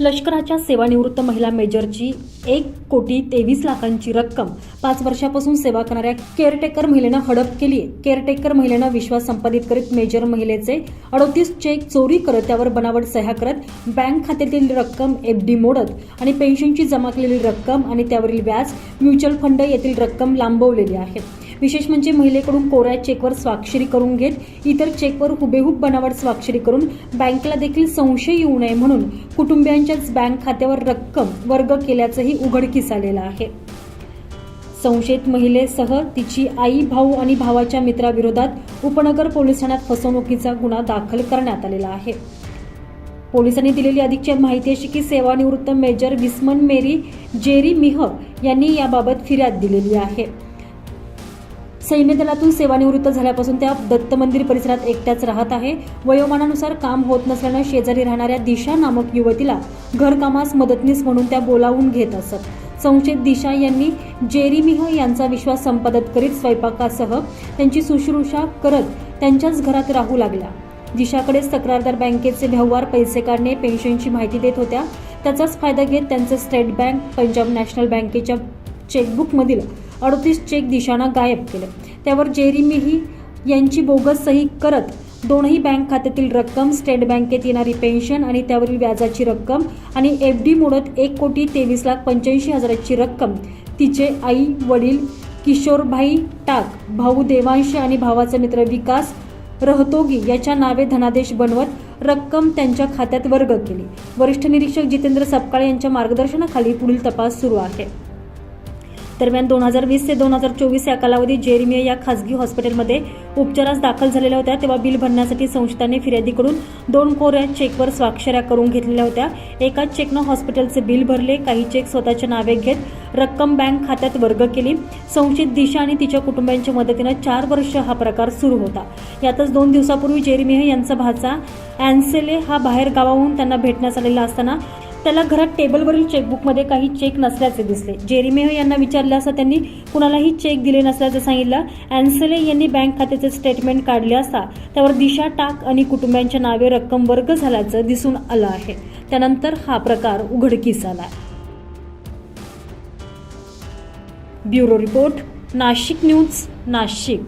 लष्कराच्या सेवानिवृत्त महिला मेजरची एक कोटी तेवीस लाखांची रक्कम. पाच वर्षापासून सेवा करणाऱ्या केअरटेकर महिलेनं हडप केली आहे केअरटेकर महिलेनं विश्वास संपादित करीत मेजर महिलेचे अडोतीस चेक चोरी करत त्यावर बनावट सह्या करत बँक खात्यातील रक्कम एफ डी मोडत आणि पेन्शनची जमा केलेली रक्कम आणि त्यावरील व्याज म्युच्युअल फंड येथील रक्कम लांबवलेली आहे. विशेष म्हणजे महिलेकडून कोऱ्या चेकवर स्वाक्षरी करून घेत इतर चेकवर हुबेहूब बनावट स्वाक्षरी करून बँकेला देखील संशय येऊ नये म्हणून कुटुंबियांच्याच बँक खात्यावर रक्कम वर्ग केल्याचंही उघडकीस आलेलं आहे. संशयित महिलेसह तिची आई भाऊ आणि भावाच्या मित्राविरोधात उपनगर पोलीस ठाण्यात फसवणुकीचा गुन्हा दाखल करण्यात आलेला आहे. पोलिसांनी दिलेली अधिकची माहिती अशी की सेवानिवृत्त मेजर विस्मन मेरी जेरी मिह यांनी याबाबत फिर्याद दिलेली आहे. सैन्य दलातून सेवानिवृत्त झाल्यापासून त्या दत्त मंदिर परिसरात एकट्याच राहत आहे. वयोमानानुसार काम होत नसल्यानं शेजारी राहणाऱ्या दिशा नामक युवतीला घरकामास मदतनीस म्हणून त्या बोलावून घेत असत. संशयित दिशा यांनी जेरीमिह यांचा विश्वास संपादित करीत स्वयंपाकासह त्यांची शुश्रूषा करत त्यांच्याच घरात राहू लागल्या. दिशाकडे तक्रारदार बँकेचे व्यवहार पैसे काढणे पेन्शनची माहिती देत होत्या. त्याचाच फायदा घेत त्यांचं स्टेट बँक पंजाब नॅशनल बँकेच्या चेकबुकमधील अडतीस चेक दिशानं गायब केले. त्यावर जेरीमीही यांची बोगस सही करत दोनही बँक खात्यातील रक्कम स्टेट बँकेत येणारी पेन्शन आणि त्यावरील व्याजाची रक्कम आणि एफ डी मोडत एक कोटी तेवीस लाख पंच्याऐंशी हजाराची रक्कम. तिचे आई वडील किशोरभाई टाक भाऊ देवांश आणि भावाचा मित्र विकास रहतोगी याच्या नावे धनादेश बनवत रक्कम त्यांच्या खात्यात वर्ग केली. वरिष्ठ निरीक्षक जितेंद्र सपकाळे यांच्या मार्गदर्शनाखाली पुढील तपास सुरू आहे. दरम्यान दोन हजार वीस ते दोन हजार चोवीस या कालावधीत जेरिमिया या खासगी हॉस्पिटलमध्ये उपचारास दाखल झालेल्या होत्या. तेव्हा बिल भरण्यासाठी संस्थांनी फिर्यादीकडून दोन कोऱ्या चेकवर स्वाक्षऱ्या करून घेतलेल्या होत्या. एकाच चेकनं हॉस्पिटलचे बिल भरले काही चेक स्वतःच्या नावे घेत रक्कम बँक खात्यात वर्ग केली. संशयित दिशा आणि तिच्या कुटुंबियांच्या मदतीनं चार वर्ष हा प्रकार सुरू होता. यातच दोन दिवसापूर्वी जेरिमिया यांचा भाचा अँसेले हा बाहेर गावाहून त्यांना भेटण्यास आलेला असताना त्याला घरात टेबलवरील चेकबुकमध्ये काही चेक नसल्याचे दिसले. जेरीमेह यांना विचारले असता त्यांनी कुणालाही चेक दिले नसल्याचं सांगितलं. अँसेले यांनी बँक खात्याचे स्टेटमेंट काढले असता त्यावर दिशा टाक आणि कुटुंबियांच्या नावे रक्कम वर्ग झाल्याचं दिसून आलं आहे. त्यानंतर हा प्रकार उघडकीस आला. Bureau report Nashik news Nashik.